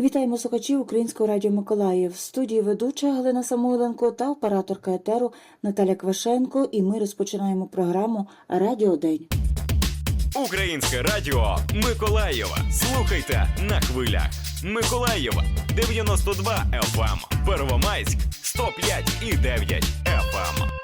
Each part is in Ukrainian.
Вітаємо слухачів Українського радіо Миколаїв. В студії ведуча Галина Самойленко та операторка етеру Наталя Квашенко. І ми розпочинаємо програму Радіо День. Українське радіо Миколаєва. Слухайте на хвилях. Миколаєва 92 FM, Первомайськ 105 і 9 FM.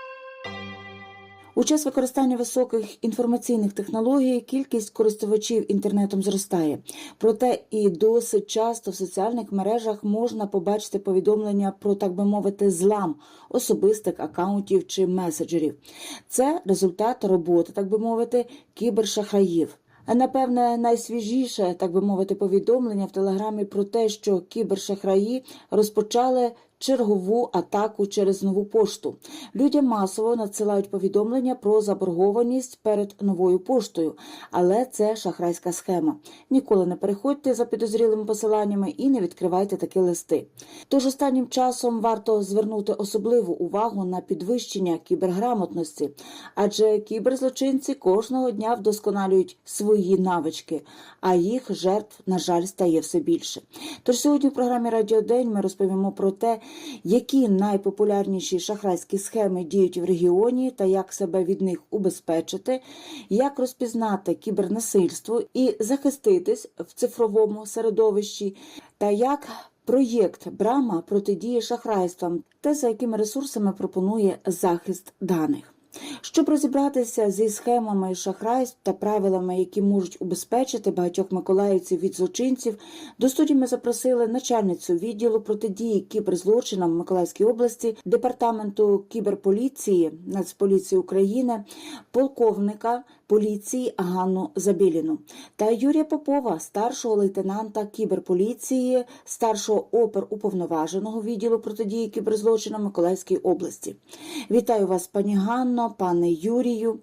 У час використання високих інформаційних технологій кількість користувачів інтернетом зростає. Проте і досить часто в соціальних мережах можна побачити повідомлення про, так би мовити, злам особистих акаунтів чи меседжерів. Це результат роботи, так би мовити, кібершахраїв. А напевне, найсвіжіше, так би мовити, повідомлення в телеграмі про те, що кібершахраї розпочали чергову атаку через нову пошту. Людям масово надсилають повідомлення про заборгованість перед новою поштою, але це шахрайська схема. Ніколи не переходьте за підозрілими посиланнями і не відкривайте такі листи. Тож останнім часом варто звернути особливу увагу на підвищення кіберграмотності, адже кіберзлочинці кожного дня вдосконалюють свої навички, а їх жертв, на жаль, стає все більше. Тож сьогодні в програмі Радіо День ми розповімо про те, які найпопулярніші шахрайські схеми діють в регіоні та як себе від них убезпечити, як розпізнати кібернасильство і захиститись в цифровому середовищі, та як проєкт Брама протидіє шахрайствам? Та за якими ресурсами пропонує захист даних. Щоб розібратися зі схемами шахрайств та правилами, які можуть убезпечити багатьох миколаївців від злочинців, до студії ми запросили начальницю відділу протидії кіберзлочинам в Миколаївській області, департаменту кіберполіції Нацполіції України, полковника поліції Ганну Забіліну та Юрія Попова, старшого лейтенанта кіберполіції, старшого оперуповноваженого відділу протидії кіберзлочинам Миколаївській області. Вітаю вас, пані Ганно, пане Юрію.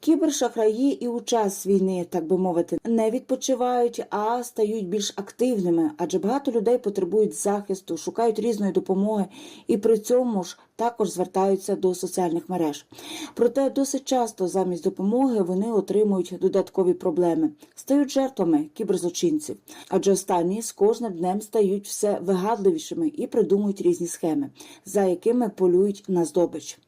Кібершахраї і у час війни, так би мовити, не відпочивають, а стають більш активними, адже багато людей потребують захисту, шукають різної допомоги і при цьому ж також звертаються до соціальних мереж. Проте досить часто замість допомоги вони отримують додаткові проблеми, стають жертвами кіберзлочинців, адже останні з кожним днем стають все вигадливішими і придумують різні схеми, за якими полюють на здобич.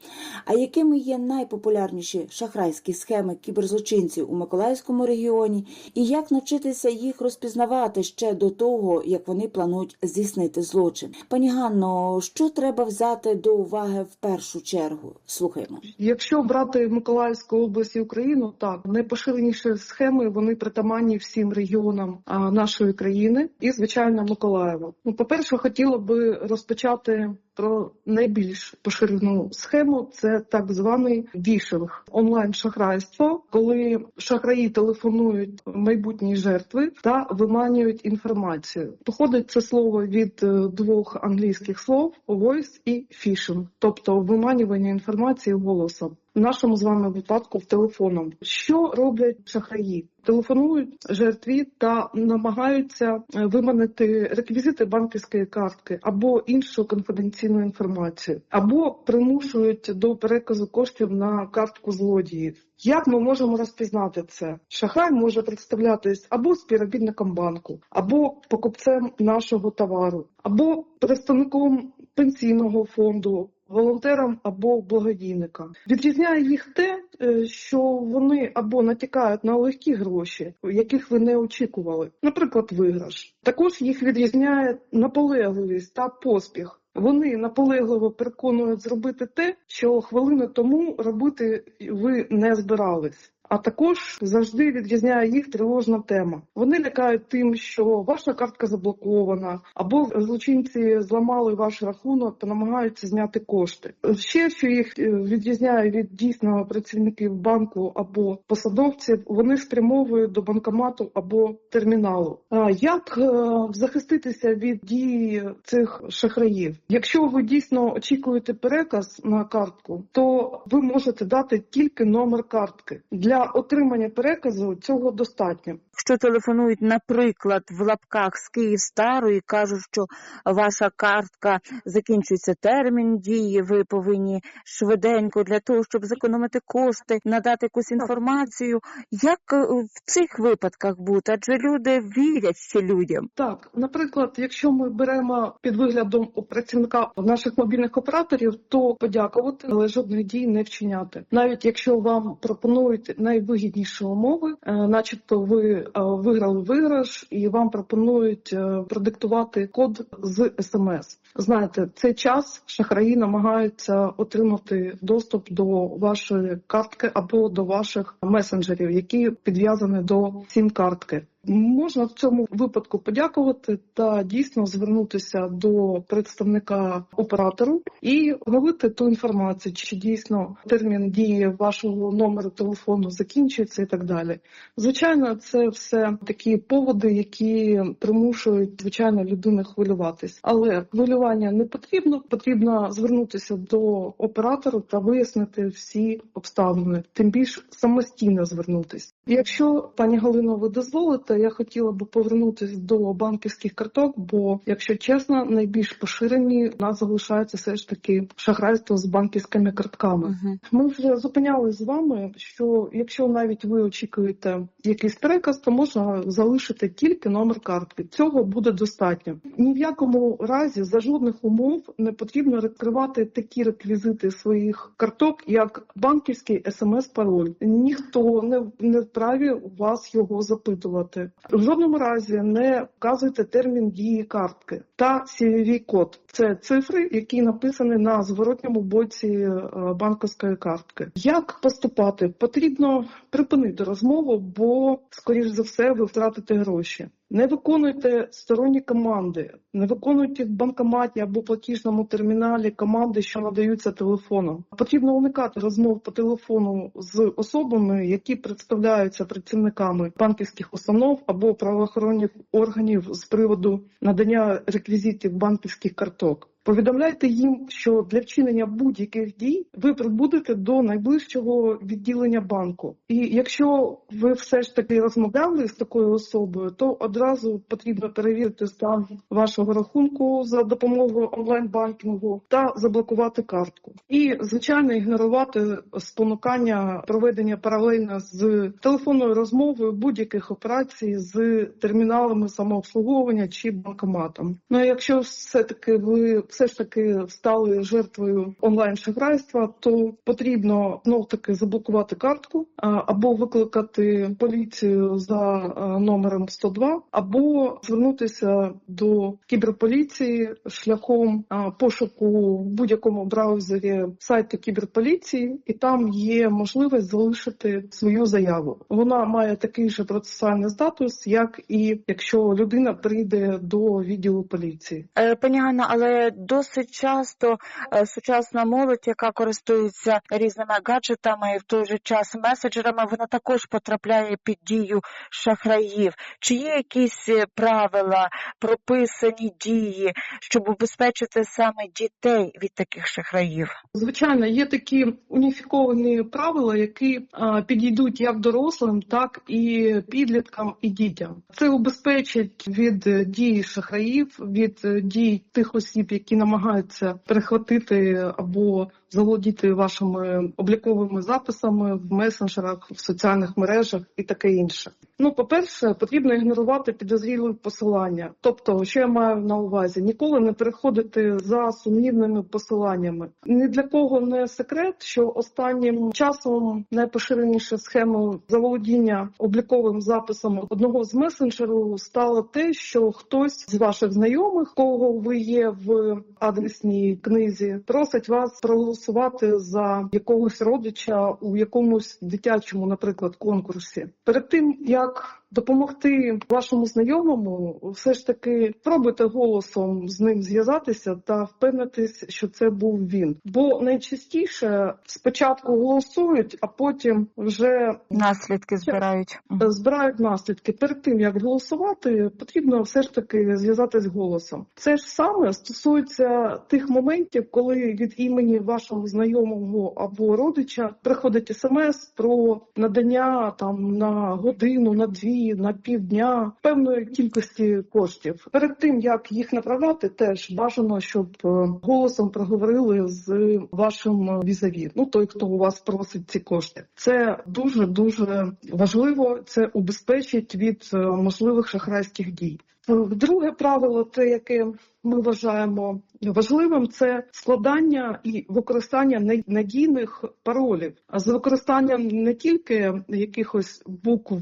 А якими є найпопулярніші шахрайські схеми кіберзлочинців у Миколаївському регіоні, і як навчитися їх розпізнавати ще до того, як вони планують здійснити злочин? Пані Ганно, що треба взяти до уваги в першу чергу? Слухаємо. Якщо брати Миколаївську область і Україну, так найпоширеніші схеми вони притаманні всім регіонам нашої країни і звичайно Миколаєва. Ну, по перше, хотіла би розпочати. Про найбільш поширену схему це так званий вішинг онлайн шахрайство, коли шахраї телефонують майбутній жертви та виманюють інформацію. Походить це слово від е, двох англійських слов voice і phishing, тобто виманювання інформації голосом. В нашому з вами випадку телефоном. Що роблять шахраї? Телефонують жертві та намагаються е, виманити реквізити банківської картки або іншу конфіденційну інформацію, або примушують до переказу коштів на картку злодіїв. Як ми можемо розпізнати це? Шахрай може представлятись або співробітником банку, або покупцем нашого товару, або представником пенсійного фонду волонтерам або благодійникам. Відрізняє їх те, е, що вони або натякають на легкі гроші, яких ви не очікували, наприклад, виграш. Також їх відрізняє наполегливість та поспіх. Вони наполегливо переконують зробити те, що хвилину тому робити ви не збирались. А також завжди відрізняє їх тривожна тема. Вони лякають тим, що ваша картка заблокована, або злочинці зламали ваш рахунок та намагаються зняти кошти. Ще що їх е, відрізняє від дійсного працівників банку або посадовців, вони спрямовують до банкомату або терміналу. Як е, захиститися від дії цих шахраїв? Якщо ви дійсно очікуєте переказ на картку, то ви можете дати тільки номер картки для для отримання переказу цього достатньо. Що телефонують, наприклад, в лапках з Київстару і кажуть, що ваша картка закінчується термін дії, ви повинні швиденько для того, щоб зекономити кошти, надати якусь інформацію. Як е, в цих випадках бути? Адже люди вірять ще людям. Так, наприклад, якщо ми беремо під виглядом працівника наших мобільних операторів, то подякувати, але жодних дій не вчиняти. Навіть якщо вам пропонують найвигідніші умови, е, начебто ви е, виграли виграш, і вам пропонують е, продиктувати код з смс. Знаєте, цей час шахраї намагаються отримати доступ до вашої картки або до ваших месенджерів, які підв'язані до сім картки. Можна в цьому випадку подякувати та дійсно звернутися до представника оператору і оновити ту інформацію, чи дійсно термін дії вашого номеру телефону закінчується і так далі. Звичайно, це все такі поводи, які примушують звичайно людину хвилюватись, але хвилювання не потрібно. Потрібно звернутися до оператора та вияснити всі обставини, тим більш самостійно звернутись. Якщо пані Галино, ви дозволите, я хотіла би повернутися до банківських карток, бо, якщо чесно, найбільш поширені у нас залишається все ж таки шахрайство з банківськими картками. Угу. Ми вже зупинялись з вами, що якщо навіть ви очікуєте якийсь переказ, то можна залишити тільки номер картки. Цього буде достатньо. Ні в якому разі за жодних умов не потрібно розкривати такі реквізити своїх карток, як банківський смс-пароль. Ніхто не, не вправі вас його запитувати. В жодному разі не вказуйте термін дії картки та cvv код Це цифри, які написані на зворотньому боці е, банківської картки. Як поступати? Потрібно припинити розмову, бо, скоріш за все, ви втратите гроші. Не виконуйте сторонні команди, не виконуйте в банкоматі або платіжному терміналі команди, що надаються телефоном. Потрібно уникати розмов по телефону з особами, які представляються працівниками банківських установ або правоохоронних органів з приводу надання реквізитів банківських карток. Повідомляйте їм, що для вчинення будь-яких дій ви прибудете до найближчого відділення банку. І якщо ви все ж таки розмовляли з такою особою, то одразу потрібно перевірити стан вашого рахунку за допомогою онлайн-банкінгу та заблокувати картку. І звичайно ігнорувати спонукання проведення паралельно з телефонною розмовою будь-яких операцій з терміналами самообслуговування чи банкоматом. Ну якщо все таки ви все ж таки стали жертвою онлайн шахрайства, то потрібно знов таки заблокувати картку або викликати поліцію за номером 102, або звернутися до кіберполіції шляхом пошуку в будь-якому браузері сайту кіберполіції, і там є можливість залишити свою заяву. Вона має такий же процесуальний статус, як і якщо людина прийде до відділу поліції. Е, Пані Ганна, але досить часто е, сучасна молодь, яка користується різними гаджетами і в той же час меседжерами, вона також потрапляє під дію шахраїв. Чи є якісь е, правила, прописані дії, щоб убезпечити саме дітей від таких шахраїв? Звичайно, є такі уніфіковані правила, які підійдуть як дорослим, так і підліткам і дітям. Це убезпечить від е, дій шахраїв, від дій тих осіб, які намагаються перехватити або заволодіти вашими обліковими записами в месенджерах, в соціальних мережах і таке інше. Ну, по-перше, потрібно ігнорувати підозрілі посилання. Тобто, що я маю на увазі, ніколи не переходити за сумнівними посиланнями. Ні для кого не секрет, що останнім часом найпоширеніша схема заволодіння обліковим записом одного з месенджерів стало те, що хтось з ваших знайомих, кого ви є в адресній книзі, просить вас проголосувати за якогось родича у якомусь дитячому, наприклад, конкурсі. Перед тим як допомогти вашому знайомому, все ж таки пробуйте голосом з ним зв'язатися та впевнитись, що це був він. Бо найчастіше спочатку голосують, а потім вже Наслідки збирають. збирають наслідки. Перед тим як голосувати, потрібно все ж таки зв'язатись голосом. Це ж саме стосується тих моментів, коли від імені вашого знайомого або родича приходить смс про надання там на годину, на дві, на півдня певної кількості коштів. Перед тим як їх направляти, теж бажано, щоб е, голосом проговорили з вашим візаві. Ну той, хто у вас просить ці кошти. Це дуже дуже важливо. Це убезпечить від е, можливих шахрайських дій. Е, Друге правило, те, яке ми вважаємо важливим, це складання і використання надійних паролів, а з використанням не тільки якихось букв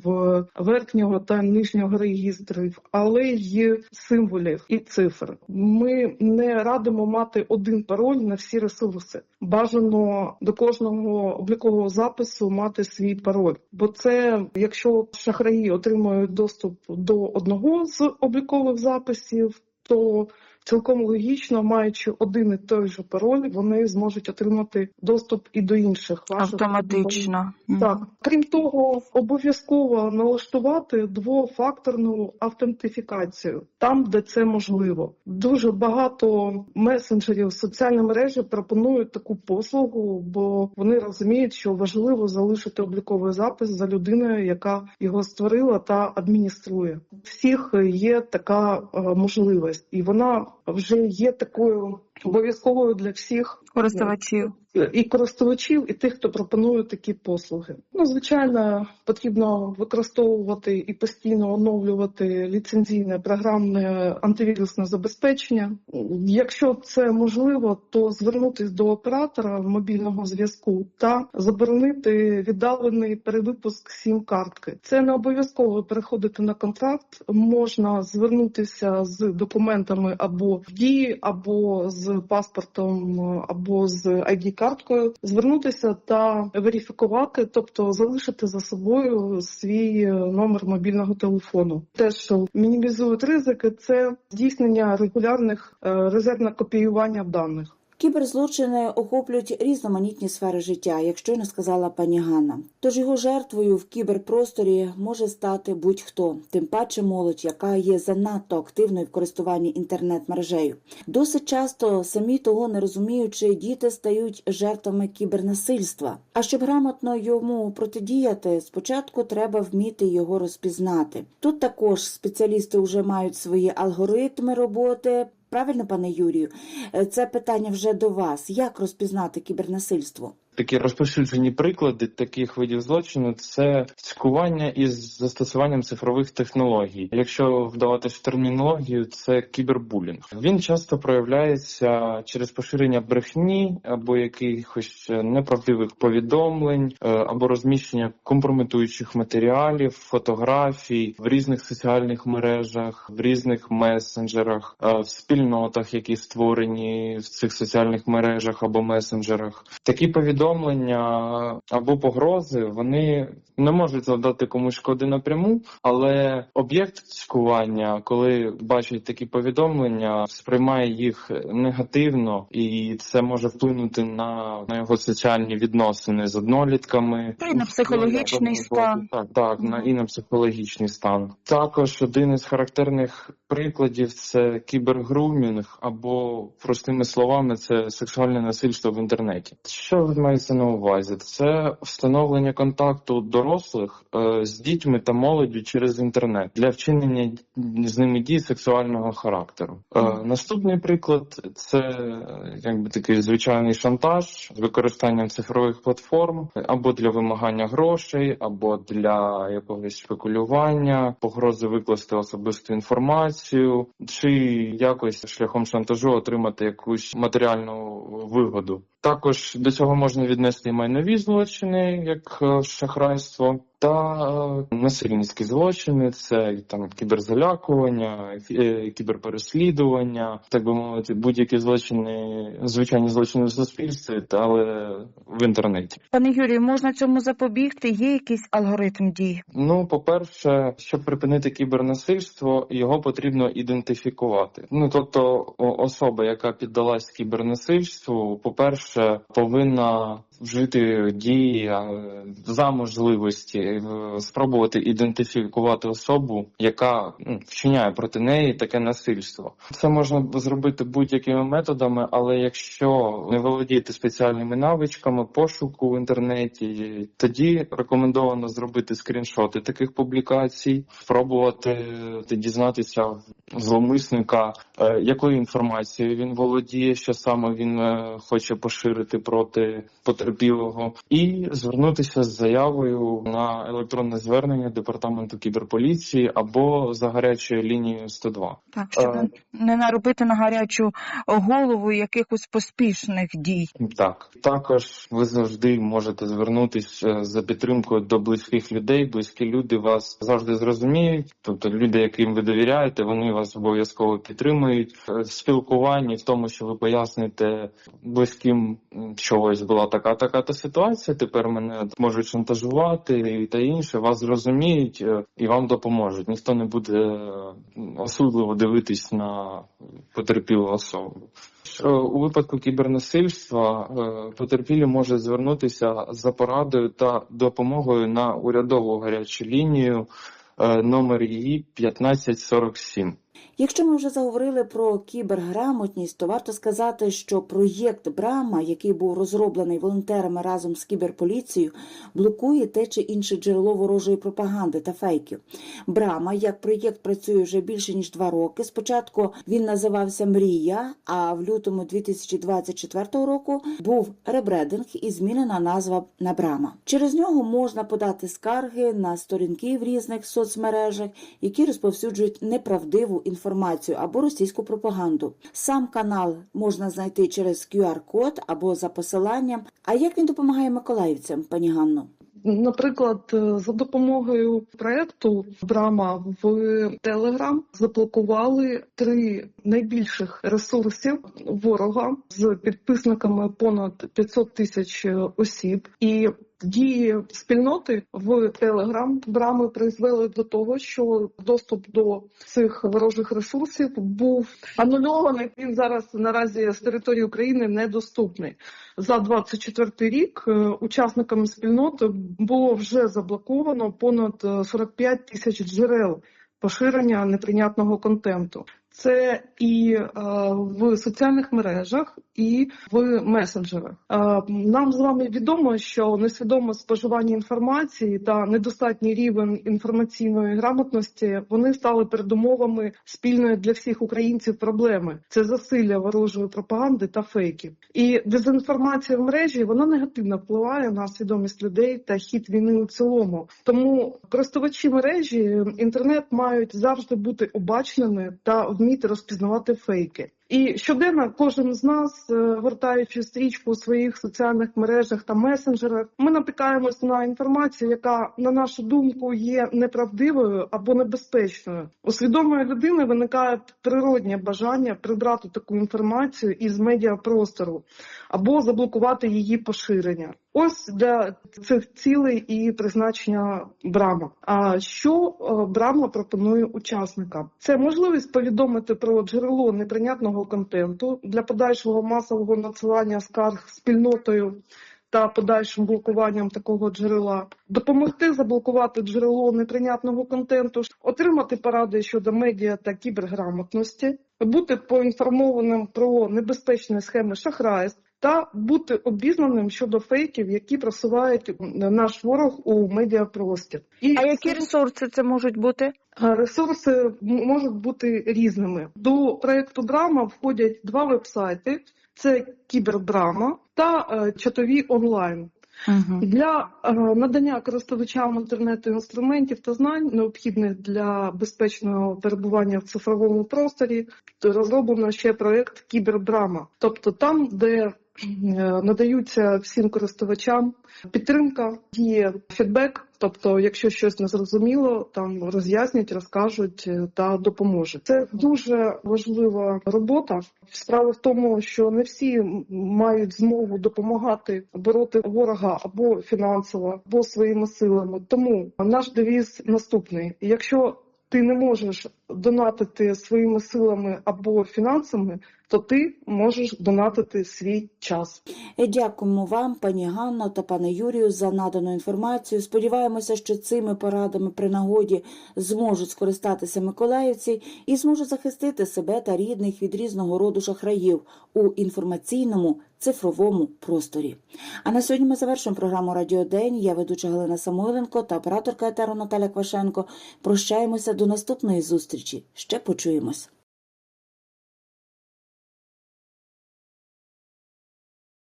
верхнього та нижнього реєстрів, але й символів і цифр. Ми не радимо мати один пароль на всі ресурси. Бажано до кожного облікового запису мати свій пароль, бо це якщо шахраї отримують доступ до одного з облікових записів, то цілком логічно, маючи один і той же пароль, вони зможуть отримати доступ і до інших ваших Автоматично. так, крім того, обов'язково налаштувати двофакторну автентифікацію там, де це можливо. Дуже багато месенджерів соціальні мережі пропонують таку послугу, бо вони розуміють, що важливо залишити обліковий запис за людиною, яка його створила та адмініструє. Всіх є така е, можливість, і вона вже є такою обов'язковою для всіх Користувачів. і користувачів, і тих, хто пропонує такі послуги. Ну, звичайно, потрібно використовувати і постійно оновлювати ліцензійне програмне антивірусне забезпечення. Якщо це можливо, то звернутися до оператора мобільного зв'язку та заборонити віддалений перевипуск сім-картки. Це не обов'язково переходити на контракт. Можна звернутися з документами або в дії, або з паспортом, або з id карткою звернутися та верифікувати, тобто залишити за собою свій е, номер мобільного телефону. Те, що мінімізують ризики, це здійснення регулярних е, резервне копіювання даних. Кіберзлочини охоплюють різноманітні сфери життя, як щойно сказала пані Ганна. Тож його жертвою в кіберпросторі може стати будь-хто, тим паче молодь, яка є занадто активною в користуванні інтернет-мережею. Досить часто, самі того не розуміючи, діти стають жертвами кібернасильства. А щоб грамотно йому протидіяти, спочатку треба вміти його розпізнати. Тут також спеціалісти вже мають свої алгоритми роботи. Правильно, пане Юрію, Е, це питання вже до вас. Як розпізнати кібернасильство? Такі розповсюджені приклади таких видів злочину це цькування із застосуванням цифрових технологій. Якщо вдаватись в термінологію, це кібербулінг. Він часто проявляється через поширення брехні або якихось неправдивих повідомлень, е, або розміщення компрометуючих матеріалів, фотографій в різних соціальних мережах, в різних месенджерах, е, в спільнотах, які створені в цих соціальних мережах або месенджерах. Такі повідомлення або погрози вони не можуть завдати комусь шкоди напряму, але об'єкт цькування, коли бачить такі повідомлення, сприймає їх негативно, і це може вплинути на, на його соціальні відносини з однолітками. Та й на психологічний стан. Так, так, на і на психологічний стан. Також один із характерних прикладів це кібергрумінг, або простими словами, це сексуальне насильство в інтернеті. Що мається на увазі? Це встановлення контакту дорослих е, з дітьми та молоддю через інтернет для вчинення з ними дій сексуального характеру. Е, наступний приклад це якби такий звичайний шантаж з використанням цифрових платформ або для вимагання грошей, або для якогось спекулювання, погрози викласти особисту інформацію, чи якось шляхом шантажу отримати якусь матеріальну вигоду. Також до цього можна віднести і майнові злочини, як е, шахрайство. Та е, насильницькі злочини, це там кіберзалякування, е, кіберпереслідування, так би мовити, будь-які злочини, звичайні злочини в суспільстві, та але в інтернеті. Пане Юрію, можна цьому запобігти? Є якийсь алгоритм дій? Ну, по-перше, щоб припинити кібернасильство, його потрібно ідентифікувати. Ну тобто, особа, яка піддалась кібернасильству, по-перше, повинна вжити дії е, за можливості е, спробувати ідентифікувати особу, яка ну, вчиняє проти неї таке насильство. Це можна зробити будь-якими методами, але якщо не володієте спеціальними навичками пошуку в інтернеті, тоді рекомендовано зробити скріншоти таких публікацій, спробувати е, дізнатися е, якою інформацією він володіє, що саме він хоче поширити проти потерпілого, і звернутися з заявою на електронне звернення департаменту кіберполіції або за гарячою лінією 102. Так, щоб Е. не наробити на гарячу голову якихось поспішних дій. Так, також ви завжди можете звернутися за підтримкою до близьких людей. Близькі люди вас завжди зрозуміють. Тобто люди, яким ви довіряєте, вони вас обов'язково підтримують Е, в тому, що ви поясните близьким, що ось була така така та ситуація. Тепер мене можуть шантажувати та інше. Вас зрозуміють е, і вам допоможуть. Ніхто не буде е, осудливо дивитись на потерпілу особу. У випадку кібернасильства е, потерпілі може звернутися за порадою та допомогою на урядову гарячу лінію. Номер її 1547. Якщо ми вже заговорили про кіберграмотність, то варто сказати, що проєкт Брама, який був розроблений волонтерами разом з кіберполіцією, блокує те чи інше джерело ворожої пропаганди та фейків. Брама як проєкт працює вже більше ніж два роки. Спочатку він називався Мрія, а в лютому 2024 року був ребрендинг і змінена назва на Брама. Через нього можна подати скарги на сторінки в різних соцмережах, які розповсюджують неправдиву інформацію або російську пропаганду. Сам канал можна знайти через QR-код або за посиланням. А як він допомагає миколаївцям, пані Ганно? Наприклад, е, за допомогою проекту Брама в Телеграм заблокували три найбільших ресурсів ворога з підписниками понад 500 тисяч осіб. І дії спільноти в Телеграм Брами призвели до того, що доступ до цих ворожих ресурсів був анульований. Він зараз наразі з території України недоступний. За 24 рік е, учасниками спільноти було вже заблоковано понад е, 45 тисяч джерел поширення неприйнятного контенту. Це і е, в соціальних мережах, і в месенджерах. Е, нам з вами відомо, що несвідоме споживання інформації та недостатній рівень інформаційної грамотності вони стали передумовами спільної для всіх українців проблеми. Це засилля ворожої пропаганди та фейків. І дезінформація в мережі вона негативно впливає на свідомість людей та хід війни у цілому. Тому користувачі мережі інтернет мають завжди бути обачними та самите разпізнавати фейки. І щоденно кожен з нас, е, гортаючи стрічку у своїх соціальних мережах та месенджерах, ми натикаємось на інформацію, яка, на нашу думку, є неправдивою або небезпечною. У свідомої людини виникає природнє бажання прибрати таку інформацію із медіапростору або заблокувати її поширення. Ось для цих цілей і призначення Брама. А що е, Брама пропонує учасникам? Це можливість повідомити про джерело неприйнятного контенту для подальшого масового надсилання скарг спільнотою. Та подальшим блокуванням такого джерела, допомогти заблокувати джерело неприйнятного контенту, отримати поради щодо медіа та кіберграмотності, бути поінформованим про небезпечні схеми шахрайств та бути обізнаним щодо фейків, які просувають наш ворог у медіапростір. І А які ресурси це можуть бути? Ресурси можуть бути різними. До проекту Брама входять два вебсайти: це Кібербрама та е, чатові онлайн. Угу. Для е, надання користувачам інтернету інструментів та знань, необхідних для безпечного перебування в цифровому просторі, розроблено ще проект Кібербрама, тобто там, де надаються всім користувачам. Підтримка є фідбек, тобто, якщо щось не зрозуміло, там роз'яснять, розкажуть е, та допоможуть. Це дуже важлива робота. Справа в тому, що не всі мають змогу допомагати бороти ворога або фінансово, або своїми силами. Тому наш девіз наступний: якщо ти не можеш донатити своїми силами або фінансами, то ти можеш донатити свій час. Е, Дякуємо вам, пані Ганно та пане Юрію, за надану інформацію. Сподіваємося, що цими порадами при нагоді зможуть скористатися миколаївці і зможуть захистити себе та рідних від різного роду шахраїв у інформаційному цифровому просторі. А на сьогодні ми завершуємо програму Радіодень. Я ведуча Галина Самойленко та операторка етеру Наталя Квашенко. Прощаємося до наступної зустрічі. Ще почуємось.